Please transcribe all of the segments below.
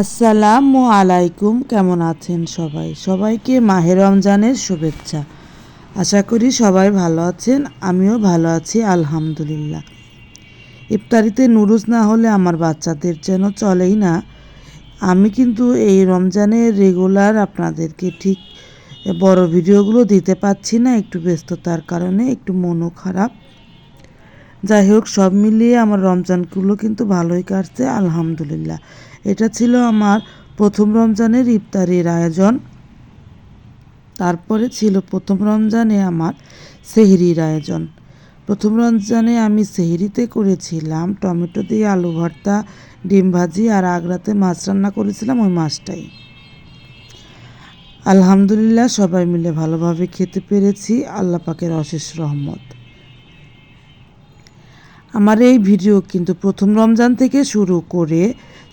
আসসালামু আলাইকুম, কেমন আছেন সবাই? সবাইকে মাহে রমজানের শুভেচ্ছা। আশা করি সবাই ভালো আছেন, আমিও ভালো আছি, আলহামদুলিল্লাহ। ইফতারিতে নুডলস না হলে আমার বাচ্চাদের যেন চলেই না। আমি কিন্তু এই রমজানে রেগুলার আপনাদেরকে ঠিক বড় ভিডিওগুলো দিতে পারছি না, একটু ব্যস্ততার কারণে, একটু মনও খারাপ। যাই হোক, সব মিলিয়ে আমার রমজানগুলো কিন্তু ভালোই কাটছে, আলহামদুলিল্লাহ। এটা ছিল আমার প্রথম রমজানের ইফতারির আয়োজন। তারপরে ছিল প্রথম রমজানে আমার সেহরির আয়োজন। প্রথম রমজানে আমি সেহরিতে করেছিলাম টমেটো দিয়ে আলু ভর্তা, ডিম ভাজি আর আগ্রাতে মাছ রান্না করেছিলাম ওই মাছটাই। আলহামদুলিল্লাহ সবাই মিলে ভালোভাবে খেতে পেরেছি, আল্লাহ পাকের অশেষ রহমত। আমার এই ভিডিও কিন্তু প্রথম রমজান থেকে শুরু করে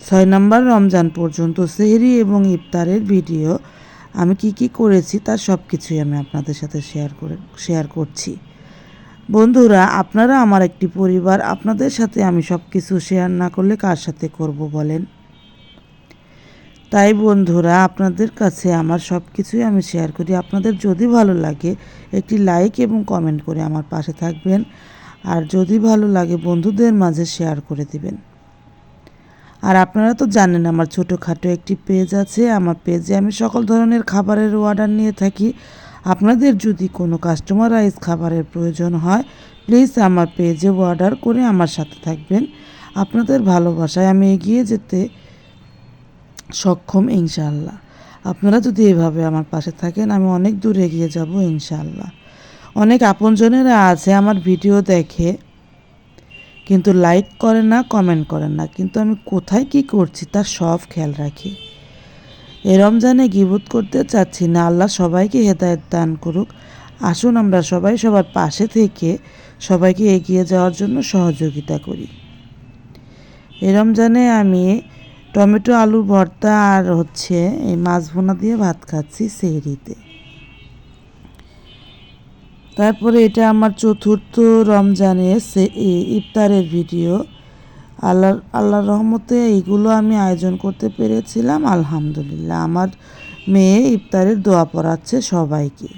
ছয় নম্বর রমজান পর্যন্ত সেহরি এবং ইফতারের ভিডিও আমি কি কি করেছি তার সব কিছুই আমি আপনাদের সাথে শেয়ার করে, শেয়ার করছি। বন্ধুরা, আপনারা আমার একটি পরিবার, আপনাদের সাথে আমি সব কিছু শেয়ার না করলে কার সাথে করব বলেন? তাই বন্ধুরা, আপনাদের কাছে আমার সব কিছুই আমি শেয়ার করি। আপনাদের যদি ভালো লাগে একটি লাইক এবং কমেন্ট করে আমার পাশে থাকবেন। আর যদি ভালো লাগে বন্ধুদের মাঝে শেয়ার করে দিবেন। আর আপনারা তো জানেন আমার ছোটোখাটো একটি পেজ আছে, আমার পেজে আমি সকল ধরনের খাবারের অর্ডার নিয়ে থাকি। আপনাদের যদি কোনো কাস্টমারাইজ খাবারের প্রয়োজন হয় প্লিজ আমার পেজে অর্ডার করে আমার সাথে থাকবেন। আপনাদের ভালোবাসায় আমি এগিয়ে যেতে সক্ষম ইনশাআল্লাহ। আপনারা যদি এভাবে আমার পাশে থাকেন, আমি অনেক দূর এগিয়ে যাব ইনশাআল্লাহ। অনেক আপনজনেরা আছে আমার ভিডিও দেখে, কিন্তু লাইক করে না কমেন্ট করে না। কিন্তু আমি কোথায় কি করছি তার সব খেয়াল রাখি। এ রমজানে গিবুত করতে চাচ্ছি না, আল্লাহ সবাইকে হেদায়ত দান করুক। আসুন আমরা সবাই সবার পাশে থেকে সবাইকে এগিয়ে যাওয়ার জন্য সহযোগিতা করি। এ রমজানে আমি টমেটো, আলু, ভর্তা আর হচ্ছে এই মাছ ভোনা দিয়ে ভাত খাচ্ছি সেহরিতে। তারপরে এটা আমার চতুর্থ রমজানে সে ইফতারের ভিডিও। আল্লাহ আল্লাহর রহমতে এইগুলো আমি আয়োজন করতে পেরেছিলাম আলহামদুলিল্লাহ। আমার মেয়ে ইফতারের দোয়া পড়াচ্ছে সবাইকে।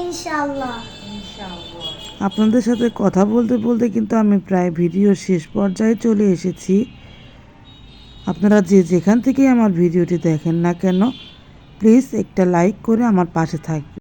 ইনশাল্লাহ আপনাদের সাথে কথা বলতে বলতে কিন্তু আমি প্রায় ভিডিও শেষ পর্যায়ে চলে এসেছি। আপনারা যে যেখান থেকেই আমার ভিডিওটি দেখেন না কেন প্লিজ একটা লাইক করে আমার পাশে থাকবে